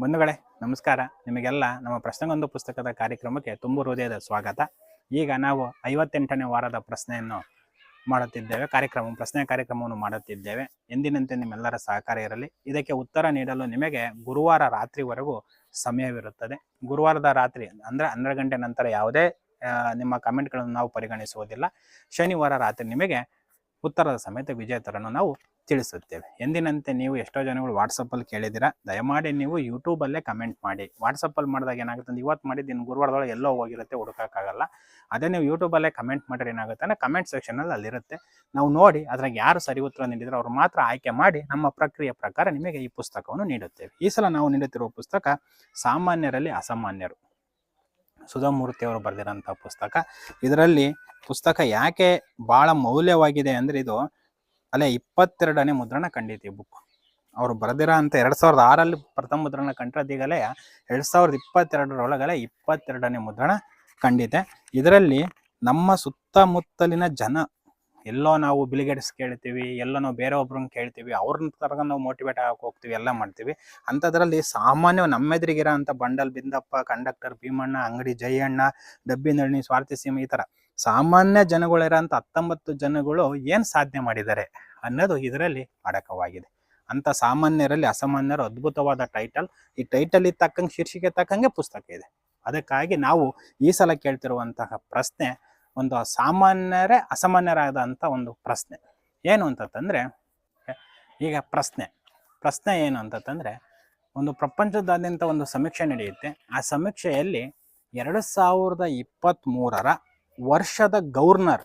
ಬಂಧುಗಳೇ, ನಮಸ್ಕಾರ. ನಿಮಗೆಲ್ಲ ನಮ್ಮ ಪ್ರಶ್ನೆಗೊಂದು ಪುಸ್ತಕದ ಕಾರ್ಯಕ್ರಮಕ್ಕೆ ತುಂಬು ಹೃದಯದ ಸ್ವಾಗತ. ಈಗ ನಾವು ಐವತ್ತೆಂಟನೇ ವಾರದ ಪ್ರಶ್ನೆಯನ್ನು ಮಾಡುತ್ತಿದ್ದೇವೆ. ಕಾರ್ಯಕ್ರಮ, ಪ್ರಶ್ನೆ ಕಾರ್ಯಕ್ರಮವನ್ನು ಮಾಡುತ್ತಿದ್ದೇವೆ. ಎಂದಿನಂತೆ ನಿಮ್ಮೆಲ್ಲರ ಸಹಕಾರ ಇರಲಿ. ಇದಕ್ಕೆ ಉತ್ತರ ನೀಡಲು ನಿಮಗೆ ಗುರುವಾರ ರಾತ್ರಿವರೆಗೂ ಸಮಯವಿರುತ್ತದೆ. ಗುರುವಾರದ ರಾತ್ರಿ ಅಂದರೆ ಹನ್ನೆರಡು ಗಂಟೆ ನಂತರ ಯಾವುದೇ ನಿಮ್ಮ ಕಮೆಂಟ್ಗಳನ್ನು ನಾವು ಪರಿಗಣಿಸುವುದಿಲ್ಲ. ಶನಿವಾರ ರಾತ್ರಿ ನಿಮಗೆ ಉತ್ತರದ ಸಮೇತ ವಿಜೇತರನ್ನು ನಾವು ತಿಳಿಸುತ್ತೇವೆ. ಎಂದಿನಂತೆ ನೀವು ಎಷ್ಟೋ ಜನಗಳು ವಾಟ್ಸಪ್ಪಲ್ಲಿ ಕೇಳಿದ್ದೀರಾ, ದಯಮಾಡಿ ನೀವು ಯೂಟ್ಯೂಬಲ್ಲೇ ಕಮೆಂಟ್ ಮಾಡಿ. ವಾಟ್ಸಪ್ಪಲ್ಲಿ ಮಾಡಿದಾಗ ಏನಾಗುತ್ತೆ ಅಂದ್ರೆ ಇವತ್ತು ಮಾಡಿದ್ದು ದಿನ ಗುರುವಾರದೊಳಗೆ ಎಲ್ಲೋ ಹೋಗಿರುತ್ತೆ, ಹುಡುಕೋಕ್ಕಾಗಲ್ಲ. ಅದೇ ನೀವು ಯೂಟ್ಯೂಬಲ್ಲೇ ಕಮೆಂಟ್ ಮಾಡಿದ್ರೆ ಏನಾಗುತ್ತೆ ಅಂದರೆ ಕಮೆಂಟ್ ಸೆಕ್ಷನಲ್ಲಿ ಅಲ್ಲಿರುತ್ತೆ. ನಾವು ನೋಡಿ ಅದ್ರಾಗ ಯಾರು ಸರಿ ಉತ್ತರ ನೀಡಿದ್ರೆ ಅವ್ರು ಮಾತ್ರ ಆಯ್ಕೆ ಮಾಡಿ ನಮ್ಮ ಪ್ರಕ್ರಿಯೆ ಪ್ರಕಾರ ನಿಮಗೆ ಈ ಪುಸ್ತಕವನ್ನು ನೀಡುತ್ತೇವೆ. ಈ ಸಲ ನಾವು ನೀಡುತ್ತಿರುವ ಪುಸ್ತಕ ಸಾಮಾನ್ಯರಲ್ಲಿ ಅಸಾಮಾನ್ಯರು. ಸುಧಾಮೂರ್ತಿಯವರು ಬರೆದಿರೋಂಥ ಪುಸ್ತಕ. ಇದರಲ್ಲಿ ಪುಸ್ತಕ ಯಾಕೆ ಭಾಳ ಮೌಲ್ಯವಾಗಿದೆ ಅಂದರೆ ಇದು ಅಲ್ಲೇ ಇಪ್ಪತ್ತೆರಡನೇ ಮುದ್ರಣ ಕಂಡೈತಿ ಈ ಬುಕ್ ಅವರು ಬರೆದಿರೋ ಅಂತ ಎರಡು ಸಾವಿರದ ಆರಲ್ಲಿ ಪ್ರಥಮ ಮುದ್ರಣ ಕಂಡ್ರೆ ಎರಡು ಸಾವಿರದ ಇಪ್ಪತ್ತೆರಡರೊಳಗಡೆ ಇಪ್ಪತ್ತೆರಡನೇ ಮುದ್ರಣ ಕಂಡಿದೆ. ಇದರಲ್ಲಿ ನಮ್ಮ ಸುತ್ತಮುತ್ತಲಿನ ಜನ ಎಲ್ಲೋ ನಾವು ಬಿಲಿಗೇಟ್ಸ್ ಕೇಳ್ತೀವಿ, ಎಲ್ಲೋ ನಾವು ಬೇರೆ ಒಬ್ರನ್ನ ಕೇಳ್ತೀವಿ, ಅವ್ರನ್ನ ತರಗ ನಾವು ಮೋಟಿವೇಟ್ ಆಗಕ್ಕೆ ಹೋಗ್ತೀವಿ, ಎಲ್ಲ ಮಾಡ್ತೀವಿ. ಅಂಥದ್ರಲ್ಲಿ ಸಾಮಾನ್ಯ ನಮ್ಮೆದುರಿಗಿರೋ ಅಂಥ ಬಂಡಲ್ ಬಿಂದಪ್ಪ, ಕಂಡಕ್ಟರ್ ಭೀಮಣ್ಣ, ಅಂಗಡಿ ಜಯಣ್ಣ ಡಬ್ಬಿ ನಳಿನಿ ಸ್ವಾರ್ಥಿ ಸಿಂಹ ಈ ತರ ಸಾಮಾನ್ಯ ಜನಗಳಿರೋಂಥ ಹತ್ತೊಂಬತ್ತು ಜನಗಳು ಏನು ಸಾಧನೆ ಮಾಡಿದ್ದಾರೆ ಅನ್ನೋದು ಇದರಲ್ಲಿ ಅಡಕವಾಗಿದೆ. ಅಂತ ಸಾಮಾನ್ಯರಲ್ಲಿ ಅಸಾಮಾನ್ಯರ ಅದ್ಭುತವಾದ ಟೈಟಲ್ ಈ ಟೈಟಲ್ ತಕ್ಕಂಗೆ ಶೀರ್ಷಿಕೆ ತಕ್ಕಂಗೆ ಪುಸ್ತಕ ಇದೆ. ಅದಕ್ಕಾಗಿ ನಾವು ಈ ಸಲ ಕೇಳ್ತಿರುವಂತಹ ಪ್ರಶ್ನೆ ಒಂದು ಸಾಮಾನ್ಯರೇ ಅಸಾಮಾನ್ಯರಾದಂಥ ಒಂದು ಪ್ರಶ್ನೆ. ಏನು ಅಂತಂದರೆ ಈಗ ಪ್ರಶ್ನೆ ಪ್ರಶ್ನೆ ಏನು ಅಂತಂದರೆ ಒಂದು ಪ್ರಪಂಚದಾದ್ಯಂತ ಒಂದು ಸಮೀಕ್ಷೆ ನಡೆಯುತ್ತೆ. ಆ ಸಮೀಕ್ಷೆಯಲ್ಲಿ ಎರಡು ಸಾವಿರದ ಇಪ್ಪತ್ತ್ ಮೂರರ ವರ್ಷದ ಗವರ್ನರ್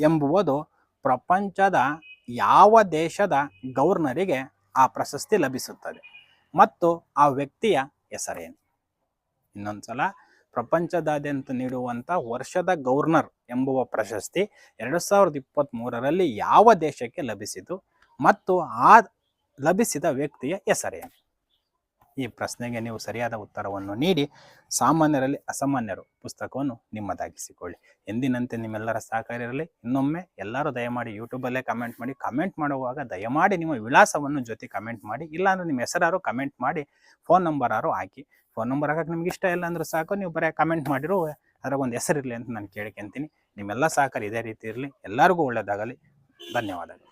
ಎಂಬುವುದು ಪ್ರಪಂಚದ ಯಾವ ದೇಶದ ಗವರ್ನರಿಗೆ ಆ ಪ್ರಶಸ್ತಿ ಲಭಿಸುತ್ತದೆ ಮತ್ತು ಆ ವ್ಯಕ್ತಿಯ ಹೆಸರೇನು? ಇನ್ನೊಂದ್ಸಲ, ಪ್ರಪಂಚದಾದ್ಯಂತ ನೀಡುವಂಥ ವರ್ಷದ ಗವರ್ನರ್ ಎಂಬುವ ಪ್ರಶಸ್ತಿ ಎರಡು ಸಾವಿರದ ಇಪ್ಪತ್ತ್ ಮೂರರಲ್ಲಿ ಯಾವ ದೇಶಕ್ಕೆ ಲಭಿಸಿತು ಮತ್ತು ಆ ಲಭಿಸಿದ ವ್ಯಕ್ತಿಯ ಹೆಸರೇನು? ಈ ಪ್ರಶ್ನೆಗೆ ನೀವು ಸರಿಯಾದ ಉತ್ತರವನ್ನು ನೀಡಿ, ಸಾಮಾನ್ಯರಲ್ಲಿ ಅಸಾಮಾನ್ಯರು ಪುಸ್ತಕವನ್ನು ನಿಮ್ಮದಾಗಿಸಿಕೊಳ್ಳಿ. ಎಂದಿನಂತೆ ನಿಮ್ಮೆಲ್ಲರ ಸಹಕಾರ ಇರಲಿ. ಇನ್ನೊಮ್ಮೆ ಎಲ್ಲರೂ ದಯಮಾಡಿ ಯೂಟ್ಯೂಬಲ್ಲೇ ಕಮೆಂಟ್ ಮಾಡಿ ಕಮೆಂಟ್ ಮಾಡುವಾಗ ದಯಮಾಡಿ ನಿಮ್ಮ ವಿಳಾಸವನ್ನು ಜೊತೆ ಕಮೆಂಟ್ ಮಾಡಿ, ಇಲ್ಲಾಂದ್ರೆ ನಿಮ್ಮ ಹೆಸರಾರು ಕಮೆಂಟ್ ಮಾಡಿ ಫೋನ್ ನಂಬರಾರು ಹಾಕಿ. ಫೋನ್ ನಂಬರ್ ಹಾಕಕ್ಕೆ ನಿಮ್ಗೆ ಇಷ್ಟ ಇಲ್ಲ ಅಂದ್ರೆ ಸಾಕು. ನೀವು ಬರೀ ಕಮೆಂಟ್ ಮಾಡಿರೋ ಅದ್ರಾಗ ಒಂದು ಹೆಸರಿರಲಿ ಅಂತ ನಾನು ಕೇಳ್ಕೊಂತೀನಿ. ನಿಮ್ಮೆಲ್ಲ ಸಹಕಾರ ಇದೇ ರೀತಿ ಇರಲಿ. ಎಲ್ಲರಿಗೂ ಒಳ್ಳೆಯದಾಗಲಿ ಧನ್ಯವಾದಗಳು.